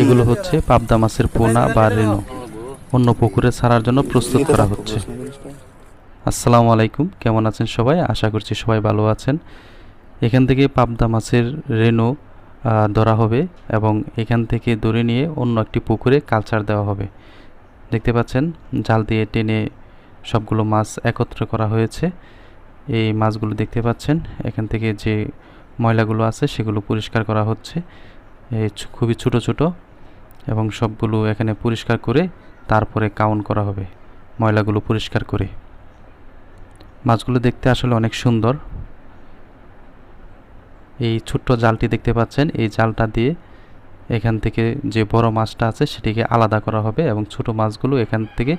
এগুলো হচ্ছে পাবদা মাছের পোনা বা রেণু। অন্য পুকুরে ছাড়ার জন্য প্রস্তুত করা হচ্ছে। আসসালামু আলাইকুম, কেমন আছেন সবাই? আশা করছি সবাই ভালো আছেন। এখান থেকে পাবদা মাছের রেণু ধরা হবে এবং এখান থেকে ধরে নিয়ে অন্য একটি পুকুরে কালচার দেওয়া হবে। দেখতে পাচ্ছেন, জাল দিয়ে টেনে সবগুলো মাছ একত্র করা হয়েছে। এই মাছগুলো দেখতে পাচ্ছেন, এখান থেকে যে ময়লাগুলো আছে সেগুলো পরিষ্কার করা হচ্ছে। খুবই ছোট ছোট এবং সবগুলো এখানে পরিষ্কার করে তারপরে কাউন্ট করা হবে, ময়লাগুলো পরিষ্কার করে। মাছগুলো দেখতে আসলে অনেক সুন্দর। এই ছোট্ট জালটি দেখতে পাচ্ছেন, এই জালটা দিয়ে এখান থেকে যে বড় মাছটা আছে সেটিকে আলাদা করা হবে এবং ছোট মাছগুলো এখান থেকে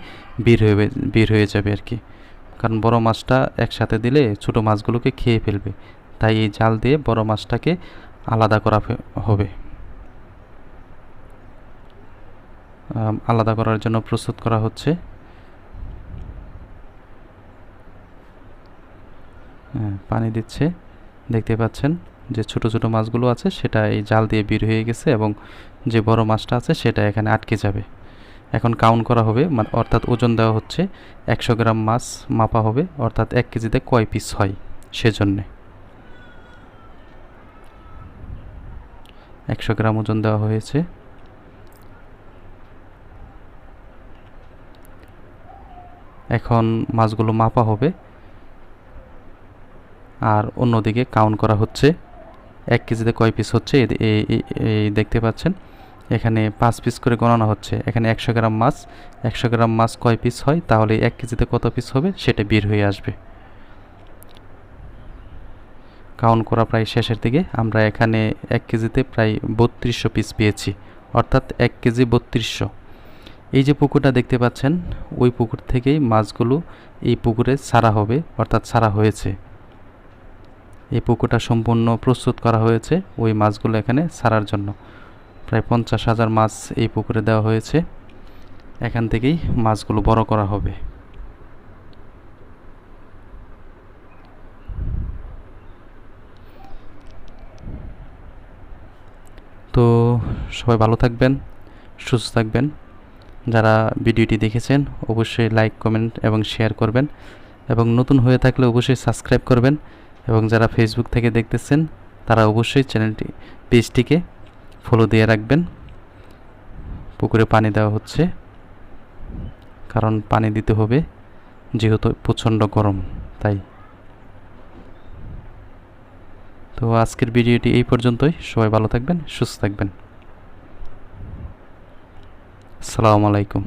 বের হয়ে বের হয়ে যাবে আর কি। কারণ বড় মাছটা একসাথে দিলে ছোট মাছগুলোকে খেয়ে ফেলবে। তাই এই জাল দিয়ে বড় মাছটাকে আলাদা করা হবে। আলাদা করার জন্য প্রস্তুত করা হচ্ছে। হ্যাঁ, পানি দিচ্ছে। দেখতে পাচ্ছেন যে ছোট ছোট মাছগুলো আছে সেটা এই জাল দিয়ে বের হয়ে গেছে এবং যে বড় মাছটা আছে সেটা এখানে আটকে যাবে। এখন কাউন্ট করা হবে অর্থাৎ ওজন দেওয়া হচ্ছে। একশো গ্রাম মাছ মাপা হবে অর্থাৎ এক কেজিতে কয় পিস হয় সেজন্যে। একশো গ্রাম ওজন দেওয়া হয়েছে। এখন মাছগুলো মাপা হবে। আর অন্যদিকে কাউন্ট করা হচ্ছে। এক কেজিতে কয় পিস হচ্ছে? এই দেখতে পাচ্ছেন। এখানে পাঁচ পিস করে গণনা হচ্ছে। এখানে একশো গ্রাম মাছ। একশো গ্রাম মাছ কয় পিস হয়? তাহলে এক কেজিতে কত পিস হবে? সেটা বের হয়ে আসবে। কাউন্ট করা প্রায় শেষের দিকে। আমরা এখানে এক কেজিতে প্রায় বত্রিশশো পিস পেয়েছি। অর্থাৎ এক কেজি বত্রিশশো। এই যে পুকুরটা দেখতে পাচ্ছেন, ওই পুকুর থেকেই মাছগুলো এই পুকুরে ছাড়া হবে, অর্থাৎ ছাড়া হয়েছে। এই পুকুরটা সম্পূর্ণ প্রস্তুত করা হয়েছে ওই মাছগুলো এখানে ছাড়ার জন্য। প্রায় পঞ্চাশ হাজার মাছ এই পুকুরে দেওয়া হয়েছে। এখান থেকেই মাছগুলো বড় করা হবে। তো সবাই ভালো থাকবেন, সুস্থ থাকবেন। যারা ভিডিওটি দেখেছেন, অবশ্যই লাইক কমেন্ট এবং শেয়ার করবেন। এবং নতুন হয়ে থাকলে অবশ্যই সাবস্ক্রাইব করবেন। এবং যারা ফেসবুক থেকে দেখতেছেন, তারা অবশ্যই চ্যানেলটি পেজটিকে ফলো দিয়ে রাখবেন। পুকুরে পানি দেওয়া হচ্ছে। কারণ পানি দিতে হবে, যেহেতু প্রচণ্ড গরম, তাই। তো আজকের ভিডিওটি এই পর্যন্তই। সবাই ভালো থাকবেন, সুস্থ থাকবেন। আসসালামু আলাইকুম।